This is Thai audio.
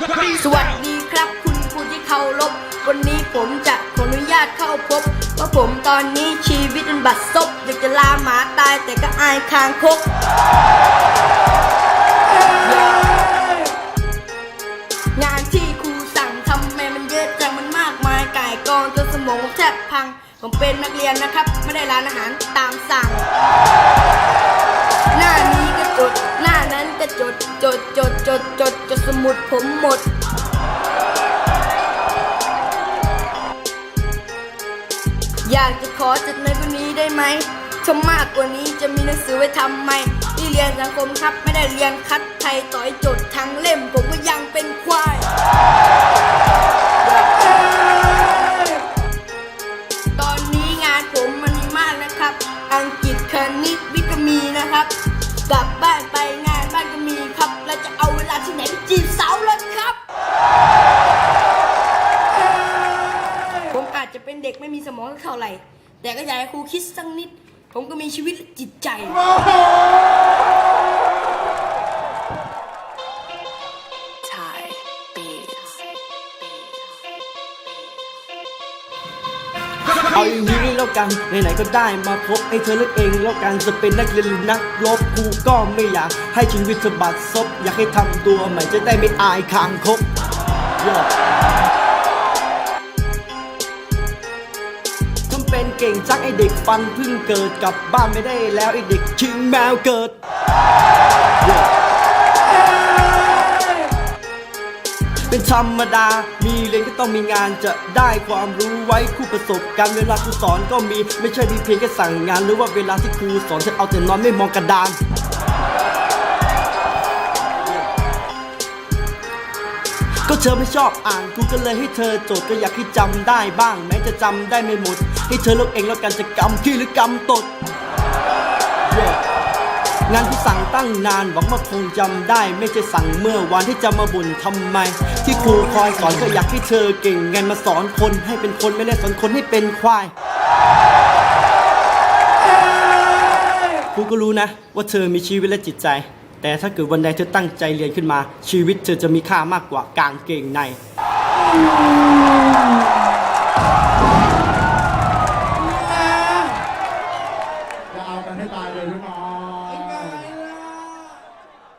สวัสดีครับคุณครูที่เคารพวันนี้ผมจะขออนุญาตเข้าพบ ว่าผมตอนนี้ชีวิตเป็นบัดซบอยากจะลาหมาตายแต่ก็อายคางคกงานที่ครูสั่งทำไมมันเยอะจังมันมากมายก่ายกองจนสมองแทบพัง ผมเป็นนักเรียนนะครับ ไม่ได้ร้านอาหารตามสั่ง จดจดจดจดจดจดสมุดผมหมดอยากจะขอจดในวันนี้ได้ไหมถ้ามากกว่านี้จะมีหนังสือไว้ทำไหมที่เรียนสังคมครับไม่ได้เรียนคัดไทยต่อยจดทั้งเล่ม ผมก็ยังเป็นควาย ตอนนี้งานผมมันมีมากนะครับ อังกฤษคณิตวิทย์มีนะครับกลับบ้าน ด็กไม่มีสมองเท่าไหร่ แต่ก็อยากให้ครูคิดสักนิด ผมก็มีชีวิตจิตใจ Thai beats. เอาอย่างนี้แล้วกัน ไหนๆก็ได้มาพบให้เธอเลือกเองแล้วกันจะเป็นนักเรียนหรือนักรบกูก็ไม่อยากให้ชีวิตเธอบัดซบอยากให้ทำตัวใหม่จะได้ไม่อายคางคกยอด เป็นเก่งจักไอเด็กฟันเพิ่งเกิดกลับบ้านไม่ได้แล้วไอเด็กชิงแมวเกิด เป็นธรรมดา มีเรียนก็ต้องมีงานจะได้ความรู้ไว้คู่ประสบการณ์เวลาครูสอนก็มีไม่ใช่มีเพียงแค่สั่งงาน หรือว่าเวลาที่ครูสอนฉันเอาแต่นอนไม่มองกระดานก็เธอไม่ชอบอ่านกูก็เลยให้เธอโจทย์ก็อยากให้จำได้บ้าง แม้จะจำได้ไม่หมด ให้เธอเลือกเองแล้วกันจะกำขี้หรือกำตด Yeah งานที่สั่งตั้งนานหวังว่าคงจำได้ ไม่ใช่สั่งเมื่อวานที่จะมาบ่นทำไม ที่ครูคอยสอนก็อยากให้เธอเก่งไงมาสอนคนให้เป็นคนไม่ได้สอนคนให้เป็นควายครูก็รู้นะ ว่าเธอมีชีวิตและจิตใจ แต่ถ้าเกิดวันใดเธอตั้งใจเรียนขึ้นมา ชีวิตเธอจะมีค่ามากกว่ากางเกงใน เอากันให้ตายเลยพี่น้อง